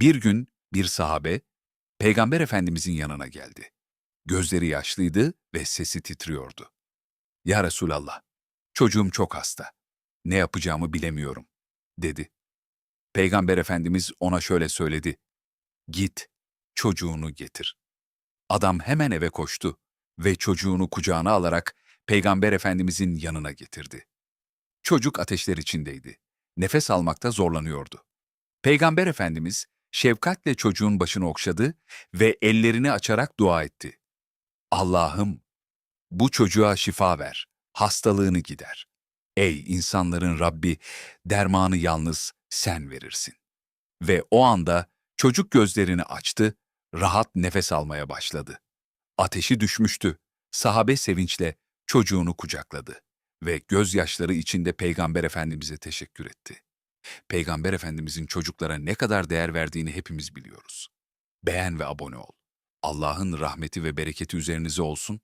Bir gün bir sahabe Peygamber Efendimizin yanına geldi. Gözleri yaşlıydı ve sesi titriyordu. Ya Resulallah, çocuğum çok hasta. Ne yapacağımı bilemiyorum, dedi. Peygamber Efendimiz ona şöyle söyledi. Git, çocuğunu getir. Adam hemen eve koştu ve çocuğunu kucağına alarak Peygamber Efendimizin yanına getirdi. Çocuk ateşler içindeydi. Nefes almakta zorlanıyordu. Peygamber Efendimiz şefkatle çocuğun başını okşadı ve ellerini açarak dua etti. Allah'ım, bu çocuğa şifa ver, hastalığını gider. Ey insanların Rabbi, dermanı yalnız sen verirsin. Ve o anda çocuk gözlerini açtı, rahat nefes almaya başladı. Ateşi düşmüştü. Sahabe sevinçle çocuğunu kucakladı ve gözyaşları içinde Peygamber Efendimiz'e teşekkür etti. Peygamber Efendimizin çocuklara ne kadar değer verdiğini hepimiz biliyoruz. Beğen ve abone ol. Allah'ın rahmeti ve bereketi üzerinize olsun.